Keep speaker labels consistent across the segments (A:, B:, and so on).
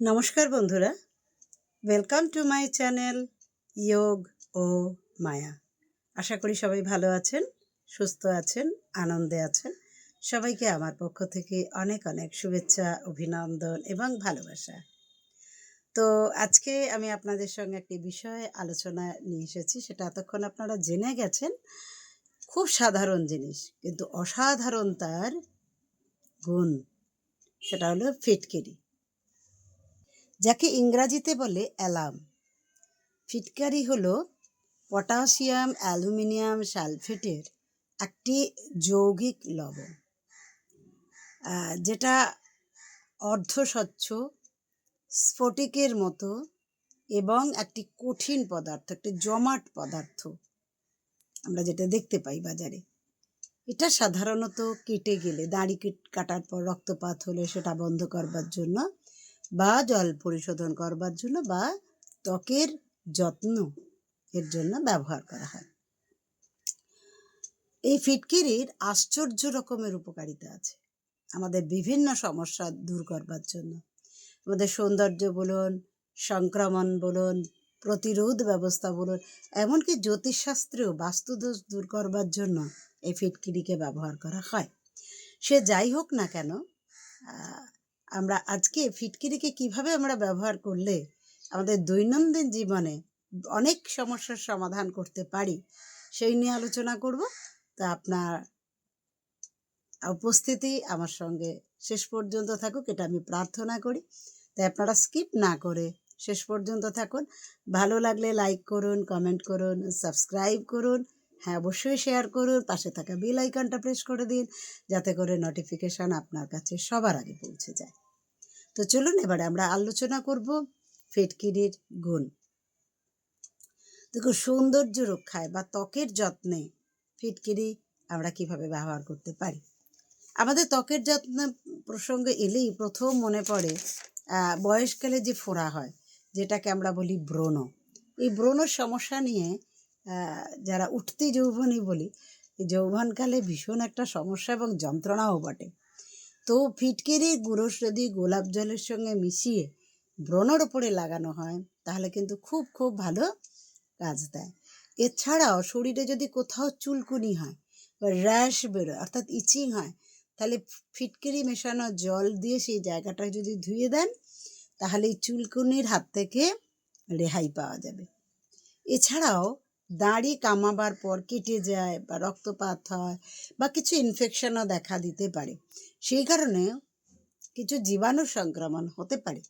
A: নমস্কার বন্ধুরা। Welcome to my channel যোগ ও মায়া আশা করি সবাই ভালো আছেন, সুস্থ আছেন, আনন্দে আছেন। সবাইকে আমার পক্ষ থেকে অনেক অনেক শুভেচ্ছা, অভিনন্দন এবং ভালোবাসা। তো আজকে আমি আপনাদের সঙ্গে একটি বিষয়ে আলোচনা নিয়ে এসেছি, সেটা এতক্ষণ আপনারা জেনে গেছেন। খুব সাধারণ জিনিস, কিন্তু অসাধারণ তার গুণ, সেটা হলো ফিটকিরি। যাকে ইংরাজিতে বলে অ্যালার্ম। ফিটকারি হল পটাশিয়াম, অ্যালুমিনিয়াম সালফেটের একটি যৌগিক লবণ যেটা অর্ধস্বচ্ছ, স্ফটিকের মতো এবং একটি কঠিন পদার্থ, একটি জমাট পদার্থ আমরা যেটা দেখতে পাই বাজারে। এটা সাধারণত কেটে গেলে, দাড়ি কেট- কাটার পর রক্তপাত হলে সেটা বন্ধ করবার জন্য বা জল পরিশোধন করবার জন্য বা ত্বকের যত্ন এর জন্য ব্যবহার করা হয়। এই ফিটকিরির আশ্চর্য রকমের উপকারিতা আছে। আমাদের বিভিন্ন সমস্যা দূর করবার জন্য। আমাদের সৌন্দর্য বলুন, সংক্রমণ বলুন, প্রতিরোধ ব্যবস্থা বলুন, এমনকি জ্যোতিষশাস্ত্রেও বাস্তুদোষ দূর করবার জন্য এই ফিটকিরিকে ব্যবহার করা হয়। সে যাই হোক না কেন আমরা আজকে ফিটকিরিকে কীভাবে আমরা ব্যবহার করলে আমাদের দৈনন্দিন জীবনে অনেক সমস্যার সমাধান করতে পারি, সেই নিয়ে আলোচনা করব। তা আপনার উপস্থিতি আমার সঙ্গে শেষ পর্যন্ত থাকুক, এটা আমি প্রার্থনা করি। তাই আপনারা স্কিপ না করে শেষ পর্যন্ত থাকুন। ভালো লাগলে লাইক করুন, কমেন্ট করুন, সাবস্ক্রাইব করুন। হ্যাঁ অবশ্যই শেয়ার করুন, পাশে থাকা বেল আইকনটা প্রেস করে দিন, যাতে করে নোটিফিকেশান আপনার কাছে সবার আগে পৌঁছে যায়। তো চলুন এবারে আমরা আলোচনা করব ফিটকিরির গুণ। দেখুন, সৌন্দর্য রক্ষায় বা ত্বকের যত্নে ফিটকিরি আমরা কীভাবে ব্যবহার করতে পারি? আমাদের ত্বকের যত্ন প্রসঙ্গে এলেই প্রথম মনে পড়ে বয়সকালে যে ফোড়া হয়, যেটাকে আমরা বলি ব্রণ। এই ব্রণর সমস্যা নিয়ে যারা উঠতি যৌবনী বলি যৌবনকালে ভীষণ একটা সমস্যা এবং যন্ত্রণাও বটে। তো ফিটকিরি গুঁড়ো যদি গোলাপ জলের সঙ্গে মিশিয়ে ব্রণর ওপরে লাগানো হয়, তাহলে কিন্তু খুব খুব ভালো কাজ দেয়। এছাড়াও শরীরে যদি কোথাও চুলকুনি হয় বা র্যাশ বেরোয়, অর্থাৎ ইচিং হয়, তাহলে ফিটকিরি মেশানো জল দিয়ে সেই জায়গাটা যদি ধুয়ে দেন, তাহলে এই চুলকুনির হাত থেকে রেহাই পাওয়া যাবে। এছাড়াও দাড়ি কামাবার পর কেটে যায় বা রক্তপাত হয় বা কিছু ইনফেকশনও দেখা দিতে পারে। সেই কারণে কিছু জীবাণু সংক্রমণ হতে পারে।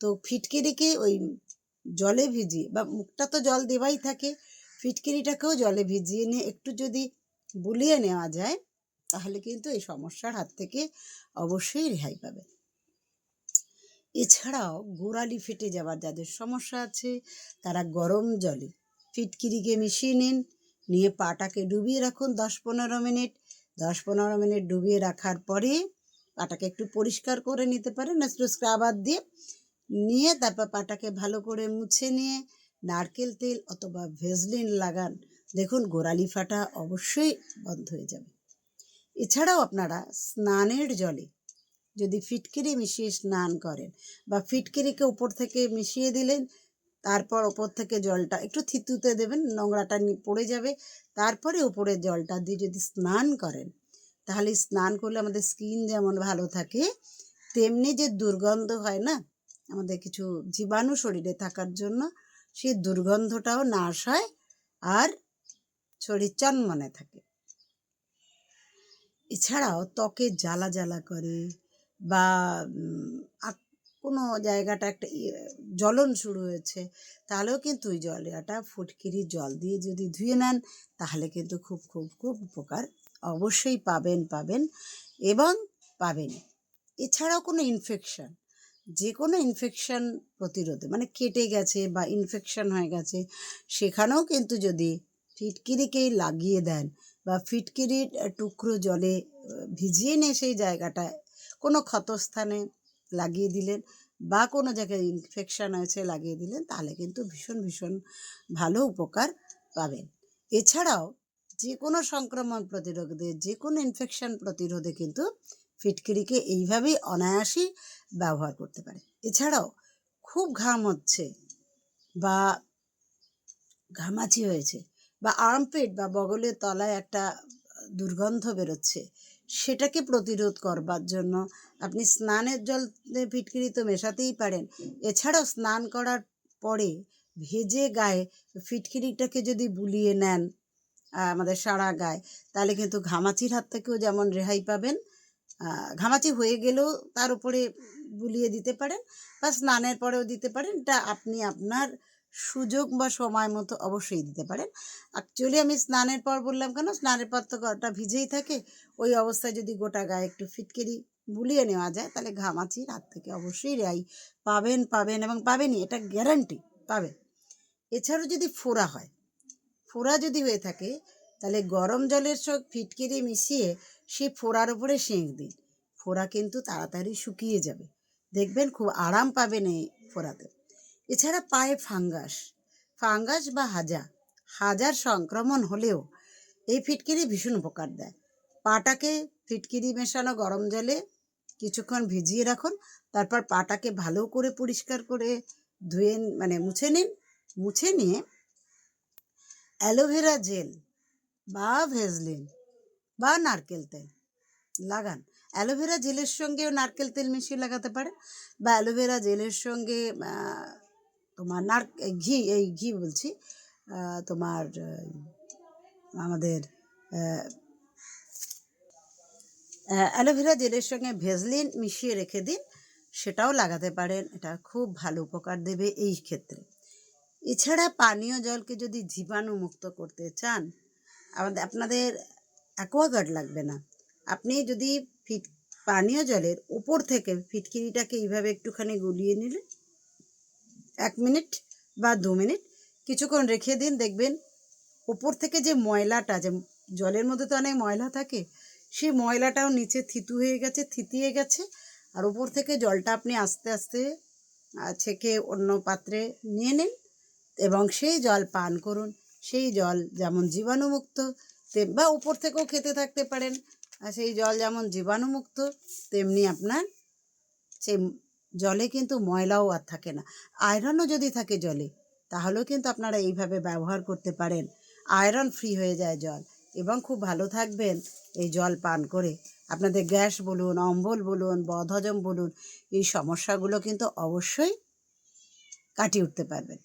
A: তো ফিটকিরিকে ওই জলে ভিজিয়ে বা মুখটা তো জল দেওয়াই থাকে, ফিটকিরিটাকেও জলে ভিজিয়ে নিয়ে একটু যদি বুলিয়ে নেওয়া যায়, তাহলে কিন্তু এই সমস্যার হাত থেকে অবশ্যই রেহাই পাবে। এছাড়াও গোড়ালি ফেটে যাওয়ার যাদের সমস্যা আছে, তারা গরম জলে ফিটকিরিকে মিশিয়ে নিন। নিয়ে পাটাকে ডুবিয়ে রাখুন দশ পনেরো মিনিট। দশ পনেরো মিনিট ডুবিয়ে রাখার পরে পাটাকে একটু পরিষ্কার করে নিতে পারেন, একটু স্ক্রাবার দিয়ে। নিয়ে তারপর পাটাকে ভালো করে মুছে নিয়ে নারকেল তেল অথবা ভেজলিন লাগান। দেখুন গোড়ালি ফাটা অবশ্যই বন্ধ হয়ে যাবে। এছাড়াও আপনারা স্নানের জলে যদি ফিটকিরি মিশিয়ে স্নান করেন বা ফিটকিরিকে উপর থেকে মিশিয়ে দিলেন তারপর ওপর থেকে জলটা একটু থিতুতে দেবেন, নোংরাটা পড়ে যাবে। তারপরে উপরে জলটা দিয়ে যদি স্নান করেন, তাহলে স্নান করলে আমাদের স্কিন যেমন ভালো থাকে, তেমনি যে দুর্গন্ধ হয় না, আমাদের কিছু জীবাণু শরীরে থাকার জন্য সেই দুর্গন্ধটাও নাশ হয় আর শরীর চনমনে থাকে। এছাড়াও ত্বকে জ্বালা জ্বালা করে বা কোনো জায়গাটা একটা ইয়ে, জ্বলন শুরু হয়েছে তাহলেও কিন্তু ওই জলটা ফুটকিরি জল দিয়ে যদি ধুয়ে নেন তাহলে কিন্তু খুব খুব খুব উপকার অবশ্যই পাবেন পাবেন এবং পাবেন। এছাড়াও কোনো ইনফেকশন যে কোনো ইনফেকশন প্রতিরোধে মানে কেটে গেছে বা ইনফেকশন হয়ে গেছে সেখানেও কিন্তু যদি ফিটকিরিকেই লাগিয়ে দেন বা ফিটকিরির টুকরো জলে ভিজিয়ে নিয়ে সেই জায়গাটায় কোনো ক্ষতস্থানে লাগিয়ে দিলেন বা কোনো জায়গায় ইনফেকশন হয়েছে লাগিয়ে দিলেন, তাহলে কিন্তু ভীষণ ভীষণ ভালো উপকার পাবেন। এছাড়াও যে কোনো সংক্রমণ প্রতিরোধে যে কোনো ইনফেকশন প্রতিরোধে কিন্তু ফিটকিরিকে এইভাবেই অনায়াসেই ব্যবহার করতে পারে। এছাড়াও খুব ঘাম হচ্ছে বা ঘামাচি হয়েছে বা আর্মপেট বা বগলের তলায় একটা দুর্গন্ধ বেরোচ্ছে সেটাকে প্রতিরোধ করবার জন্য। আপনি স্নানের জল ফিটকিরি তো মেশাতেই পারেন। এছাড়াও স্নান করার পরে ভেজে গায়ে ফিটকিরিটাকে যদি বুলিয়ে নেন আমাদের সারা গায়ে, তাহলে কিন্তু ঘামাচির হাত থেকেও যেমন রেহাই পাবেন ঘামাচি হয়ে গেলেও তার উপরে বুলিয়ে দিতে পারেন বা স্নানের পরেও দিতে পারেন। এটা আপনি আপনার সুযোগ বা সময় মতো অবশ্যই দিতে পারেন। অ্যাকচুয়ালি আমি স্নানের পর বললাম কেন? স্নানের পর তো গাটা ভিজেই থাকে। ওই অবস্থায় যদি গোটা গায়ে একটু ফিটকিরি বুলিয়ে নেওয়া যায়, তাহলে ঘামাচির হাত থেকে অবশ্যই রেহাই পাবেন পাবেন এবং পাবেনই। এটা গ্যারান্টি পাবেন। এছাড়াও যদি ফোড়া হয়, ফোড়া যদি হয়ে থাকে, তাহলে গরম জলের সঙ্গে ফিটকিরি মিশিয়ে সেই ফোড়ার উপরে সেঁক দিন। ফোড়া কিন্তু তাড়াতাড়ি শুকিয়ে যাবে। দেখবেন খুব আরাম পাবেন এই ফোড়াতে। এছাড়া পায়ে ফাঙ্গাস ফাঙ্গাস বা হাজা। হাজার সংক্রমণ হলেও এই ফিটকিরি ভীষণ উপকার দেয়। পাটাকে ফিটকিরি মেশানো গরম জলে কিছুক্ষণ ভিজিয়ে রাখুন, তারপর পাটাকে ভালো করে পরিষ্কার করে ধুয়ে মানে মুছে নিন। মুছে নিয়ে অ্যালোভেরা জেল বা ভেজলিন বা নারকেল তেল লাগান। অ্যালোভেরা জেলের সঙ্গেও নারকেল তেল মিশিয়ে লাগাতে পারেন বা অ্যালোভেরা জেলের সঙ্গে তোমার নার ঘি, এই ঘি বলছি তোমার আমাদের অ্যালোভেরা জেলের সঙ্গে ভেজলিন মিশিয়ে রেখে দিন, সেটাও লাগাতে পারেন, এটা খুব ভালো উপকার দেবে এই ক্ষেত্রে। এছাড়া পানীয় জলকে যদি জীবাণুমুক্ত করতে চান, আমাদের, আপনাদের অ্যাকোয়াগার্ড লাগবে না। আপনি যদি ফিট, পানীয় জলের উপর থেকে ফিটকিরিটাকে এইভাবে একটুখানি গুলিয়ে নিলেন এক মিনিট বা দু মিনিট কিছুক্ষণ রেখে দিন, দেখবেন উপর থেকে যে ময়লাটা, যে জলের মধ্যে তো অনেক ময়লা থাকে, সেই ময়লাটাও নিচে থিতু হয়ে গেছে, থিতিয়ে গেছে, আর উপর থেকে জলটা আপনি আস্তে আস্তে ছেঁকে অন্য পাত্রে নিয়ে নিন এবং সেই জল পান করুন। সেই জল যেমন জীবাণুমুক্ত বা উপর থেকেও খেতে থাকতে পারেন। আর সেই জল যেমন জীবাণুমুক্ত, তেমনি আপনার সেই জলে কিন্তু ময়লাও আর থাকে না। আয়রনও যদি থাকে জলে, তাহলেও কিন্তু আপনারা এইভাবে ব্যবহার করতে পারেন। আয়রন ফ্রি হয়ে যায় জল। এবং খুব ভালো থাকবেন এই জল পান করে। আপনাদের গ্যাস বলুন, অম্বল বলুন, বদহজম বলুন, এই সমস্যাগুলো কিন্তু অবশ্যই কাটিয়ে উঠতে পারবেন।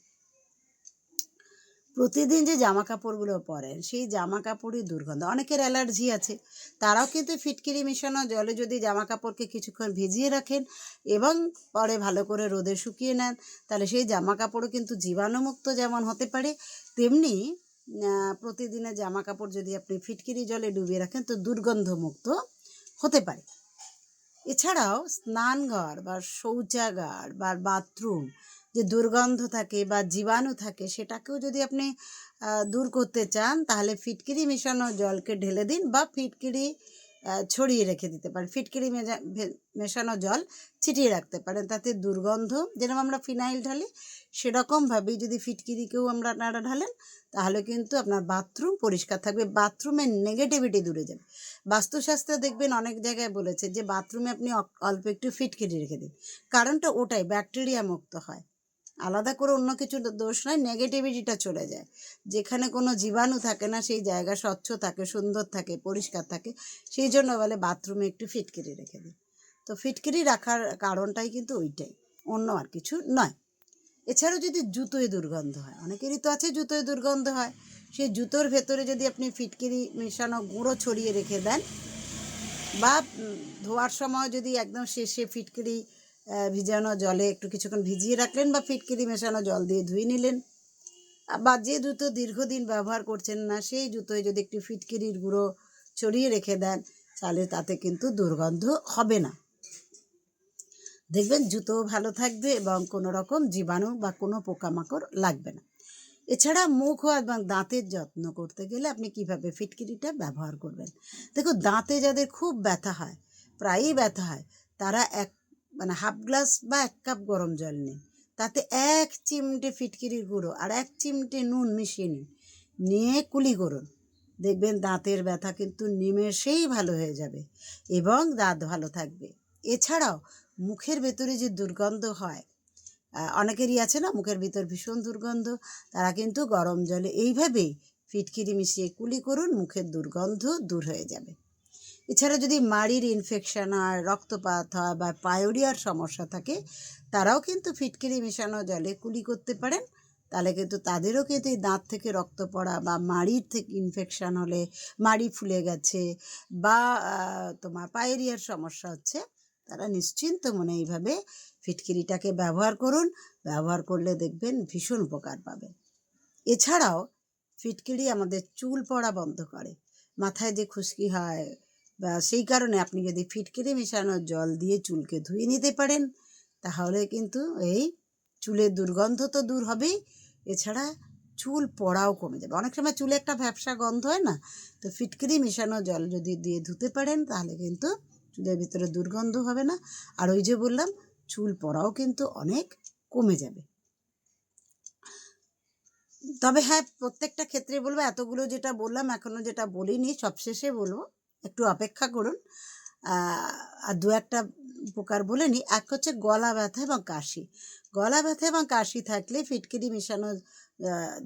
A: প্রতিদিন যে জামা কাপড়গুলো পরেন, সেই জামা কাপড়ই দুর্গন্ধ। অনেকের অ্যালার্জি আছে, তারাও কিন্তু ফিটকিরি মেশানো জলে যদি জামা কাপড়কে কিছুক্ষণ ভিজিয়ে রাখেন এবং পরে ভালো করে রোদে শুকিয়ে নেন, তাহলে সেই জামা কাপড়ও কিন্তু জীবাণুমুক্ত যেমন হতে পারে, তেমনি প্রতিদিনের জামা কাপড় যদি আপনি ফিটকিরি জলে ডুবিয়ে রাখেন, তো দুর্গন্ধমুক্ত হতে পারে। এছাড়াও স্নানঘর বা শৌচাগার বা বাথরুম যে দুর্গন্ধ থাকে বা জীবাণু থাকে সেটাকেও যদি আপনি দূর করতে চান তাহলে ফিটকিরি মেশানো জলকে ঢেলে দিন বা ফিটকিরি ছড়িয়ে রেখে দিতে পারেন। ফিটকিরি মেজা- মেশানো জল ছিটিয়ে রাখতে পারেন। তাতে দুর্গন্ধ যেরকম আমরা ফিনাইল ঢালি সেরকমভাবেই যদি ফিটকিরিকেও আমরা আপনারা ঢালেন তাহলে কিন্তু আপনার বাথরুম পরিষ্কার থাকবে, বাথরুমের নেগেটিভিটি দূরে যাবে। বাস্তুশাস্ত্রে দেখবেন অনেক জায়গায় বলেছে যে বাথরুমে আপনি অল্প একটু ফিটকিরি রেখে দিন। কারণটা ওটাই, ব্যাকটেরিয়া মুক্ত হয়। আলাদা করে অন্য কিছু দোষ নয় নেগেটিভিটিটা চলে যায়। যেখানে কোনো জীবাণু থাকে না, সেই জায়গা স্বচ্ছ থাকে, সুন্দর থাকে, পরিষ্কার থাকে, সেই জন্য বলে বাথরুমে একটু ফিটকিরি রেখে দিন তো ফিটকিরি রাখার কারণটাই কিন্তু ওইটাই, অন্য আর কিছু নয়। এছাড়াও যদি জুতোয় দুর্গন্ধ হয়, অনেকেরই তো আছে জুতোয় দুর্গন্ধ হয়, সেই জুতোর ভেতরে যদি আপনি ফিটকিরি মেশানো গুঁড়ো ছড়িয়ে রেখে দেন, বা ধোয়ার সময় যদি একদম শেষে ফিটকিরি ভিজানো জলে একটু কিছুক্ষণ ভিজিয়ে রাখলেন বা ফিটকিরি মেশানো জল দিয়ে ধুয়ে নিলেন। বা যে জুতো দীর্ঘদিন ব্যবহার করছেন না, সেই জুতোয় যদি একটু ফিটকিরির গুঁড়ো ছড়িয়ে রেখে দেন, তাহলে তাতে কিন্তু দুর্গন্ধ হবে না। দেখবেন জুতোও ভালো থাকবে এবং কোনো রকম জীবাণু বা কোনো পোকামাকড় লাগবে না। এছাড়া মুখ এবং দাঁতের যত্ন করতে গেলে আপনি কীভাবে ফিটকিরিটা ব্যবহার করবেন? দেখো দাঁতে যাদের খুব ব্যথা হয়, প্রায়ই ব্যথা হয়, তারা এক মানে হাফ গ্লাস বা এক কাপ গরম জল নিন। তাতে এক চিমটে ফিটকিরির গুঁড়ো আর এক চিমটে নুন মিশিয়ে নিন। নিয়ে কুলি করুন। দেখবেন দাঁতের ব্যথা কিন্তু নিমেষেই ভালো হয়ে যাবে এবং দাঁত ভালো থাকবে। এছাড়াও মুখের ভেতরে যে দুর্গন্ধ হয় অনেকেরই আছে না মুখের ভিতর ভীষণ দুর্গন্ধ, তারা কিন্তু গরম জলে এইভাবেই ফিটকিরি মিশিয়ে কুলি করুন, মুখের দুর্গন্ধ দূর হয়ে যাবে। এছাড়া যদি মাড়ির ইনফেকশান হয় রক্তপাত হয় বা পায়োরিয়ার সমস্যা থাকে, তারাও কিন্তু ফিটকিরি মেশানো জলে কুলি করতে পারেন। তাহলে কিন্তু তাদেরও কিন্তু এই দাঁত থেকে রক্ত পড়া বা মাড়ির থেকে ইনফেকশান হলে, মাড়ি ফুলে গেছে বা তোমার পায়েরিয়ার সমস্যা হচ্ছে, তারা নিশ্চিন্ত মনে এইভাবে ফিটকিরিটাকে ব্যবহার করুন। ব্যবহার করলে দেখবেন ভীষণ উপকার পাবেন। এছাড়াও ফিটকিরি আমাদের চুল পড়া বন্ধ করে। মাথায় যে খুশকি হয় বা সেই কারণে আপনি যদি ফিটকিরি মেশানো জল দিয়ে চুলকে ধুয়ে নিতে পারেন, তাহলে কিন্তু এই চুলের দুর্গন্ধ তো দূর হবেই। এছাড়া চুল পড়াও কমে যাবে। অনেক সময় চুলে একটা ভ্যাবসা গন্ধ হয় না? তো ফিটকিরি মেশানো জল যদি দিয়ে ধুতে পারেন, তাহলে কিন্তু চুলের ভিতরে দুর্গন্ধ হবে না। আর ওই যে বললাম, চুল পড়াও কিন্তু অনেক কমে যাবে। তবে হ্যাঁ প্রত্যেকটা ক্ষেত্রে বলব, এতগুলো যেটা বললাম, এখনও যেটা বলিনি, সবশেষে বলব একটু অপেক্ষা করুন। আর দু একটা উপকার বলে নিই। এক হচ্ছে গলা ব্যথা এবং কাশি। গলা ব্যথা এবং কাশি থাকলে ফিটকিরি মেশানো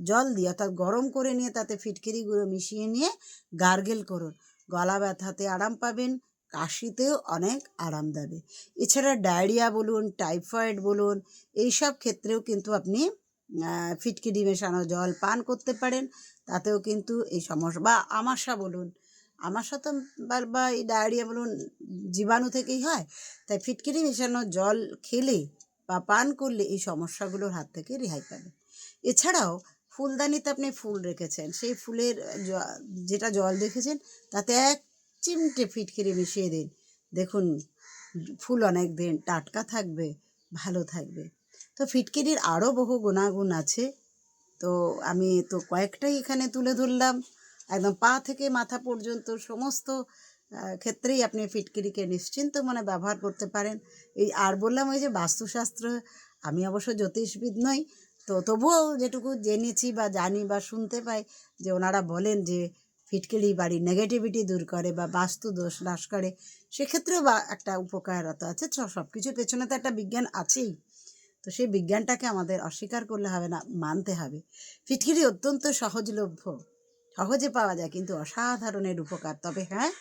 A: জল দিয়ে অর্থাৎ গরম করে নিয়ে তাতে ফিটকিরিগুলো মিশিয়ে নিয়ে গার্গেল করুন। গলা ব্যথাতে আরাম পাবেন, কাশিতেও অনেক আরাম দেবে। এছাড়া ডায়রিয়া বলুন, টাইফয়েড বলুন, এইসব ক্ষেত্রেও কিন্তু আপনি ফিটকিরি মেশানো জল পান করতে পারেন। তাতেও কিন্তু এই সমস্যা বা আমাশা বলুন আমাশা সাথে বা এই ডায়রিয়া বলুন, জীবাণু থেকেই হয়। তাই ফিটকিরি মেশানো জল খেলে বা পান করলে এই সমস্যাগুলোর হাত থেকে রেহাই পাবেন এছাড়াও ফুলদানিতে আপনি ফুল রেখেছেন, সেই ফুলের যেটা জল দেখেছেন, তাতে এক চিমটে ফিটকিরি মিশিয়ে দিন। দেখুন, ফুল অনেক দিন টাটকা থাকবে, ভালো থাকবে। তো ফিটকিরির আরও বহু গুণাগুণ আছে। তো আমি তো কয়েকটাই এখানে তুলে ধরলাম। একদম পা থেকে মাথা পর্যন্ত সমস্ত ক্ষেত্রেই আপনি ফিটকিরিকে নিশ্চিন্ত মনে ব্যবহার করতে পারেন। এই আর বললাম ওই যে বাস্তুশাস্ত্র, আমি অবশ্য জ্যোতিষবিদ নই, তো তবুও যেটুকু জেনেছি বা জানি বা শুনতে পাই যে ওনারা বলেন যে ফিটকিরি বাড়ির নেগেটিভিটি দূর করে বা বাস্তু দোষ নাশ করে, সেক্ষেত্রেও বা একটা উপকারতা আছে। সব কিছুর পেছনে তো একটা বিজ্ঞান আছেই। তো সেই বিজ্ঞানটাকে আমাদের অস্বীকার করলে হবে না, মানতে হবে। ফিটকিরি অত্যন্ত সহজলভ্য। সহজে পাওয়া যায়, কিন্তু অসাধারণের উপকার। তবে হ্যাঁ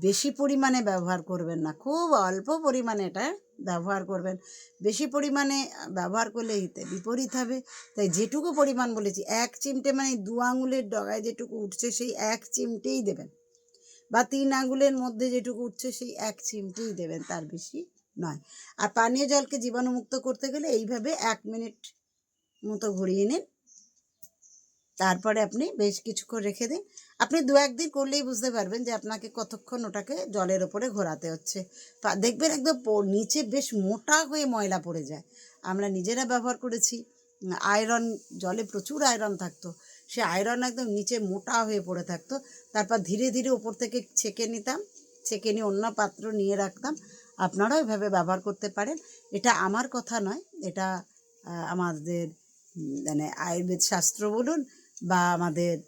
A: বেশি পরিমাণে ব্যবহার করবেন না। খুব অল্প পরিমাণে এটা ব্যবহার করবেন। বেশি পরিমাণে ব্যবহার করলে হিতে বিপরীত হবে। তাই যেটুকু পরিমাণ বলেছি, এক চিমটে মানে দু আঙুলের ডগায় যেটুকু উঠছে সেই এক চিমটেই দেবেন। বা তিন আঙুলের মধ্যে যেটুকু উঠছে সেই এক চিমটেই দেবেন, তার বেশি নয়। আর পানীয় জলকে জীবাণুমুক্ত করতে গেলে এইভাবে এক মিনিট মতো ঘুরিয়ে নিন। তারপরে আপনি বেশ কিছুক্ষণ রেখে দিন। আপনি দু একদিন করলেই বুঝতে পারবেন যে আপনাকে কতক্ষণ ওটাকে জলের ওপরে ঘোরাতে হচ্ছে। দেখবেন একদম নিচে বেশ মোটা হয়ে ময়লা পড়ে যায়। আমরা নিজেরা ব্যবহার করেছি। আয়রন, জলে প্রচুর আয়রন থাকতো। সে আয়রন একদম নিচে মোটা হয়ে পড়ে থাকতো। তারপর ধীরে ধীরে ওপর থেকে ছেঁকে নিতাম। ছেঁকে নিয়ে অন্য পাত্র নিয়ে রাখতাম। আপনারাও এভাবে ব্যবহার করতে পারেন। এটা আমার কথা নয়। এটা আমাদের মানে আয়ুর্বেদ শাস্ত্র বলুন বা আমাদের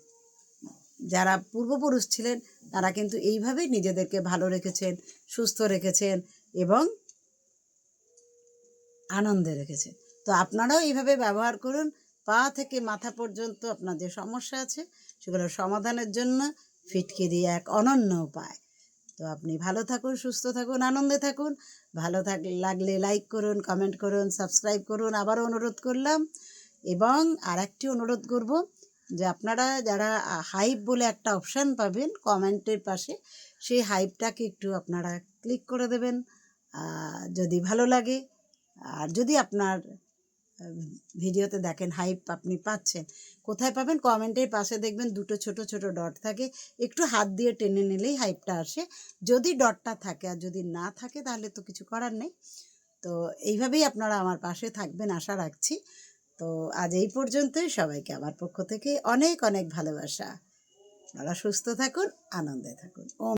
A: যারা পূর্বপুরুষ ছিলেন, তারা কিন্তু এইভাবেই নিজেদেরকে ভালো রেখেছেন, সুস্থ রেখেছেন এবং আনন্দে রেখেছেন। তো আপনারাও এইভাবে ব্যবহার করুন। পা থেকে মাথা পর্যন্ত আপনার যে সমস্যা আছে সেগুলোর সমাধানের জন্য ফিটকিরি এক অনন্য উপায়। তো আপনি ভালো থাকুন, সুস্থ থাকুন, আনন্দে থাকুন। ভালো থাক, লাগলে লাইক করুন, কমেন্ট করুন, সাবস্ক্রাইব করুন। আবারও অনুরোধ করলাম এবং আর একটি অনুরোধ করব যে আপনারা যারা হাইপ বলে একটা অপশান পাবেন কমেন্টের পাশে, সেই হাইপটাকে একটু আপনারা ক্লিক করে দেবেন। যদি ভালো লাগে, আর যদি আপনার ভিডিওতে দেখেন হাইপ আপনি পাচ্ছেন, কোথায় পাবেন কমেন্টের পাশে দেখবেন দুটো ছোট ছোট ডট থাকে, একটু হাত দিয়ে টেনে নিলেই হাইপটা আসে। যদি ডটটা থাকে, আর যদি না থাকে তাহলে তো কিছু করার নেই। তো এইভাবেই আপনারা আমার পাশে থাকবেন, আশা রাখছি। তো আজ এই পর্যন্তই। সবাইকে আমার পক্ষ থেকে অনেক অনেক ভালোবাসা। আপনারা সুস্থ থাকুন, আনন্দে থাকুন।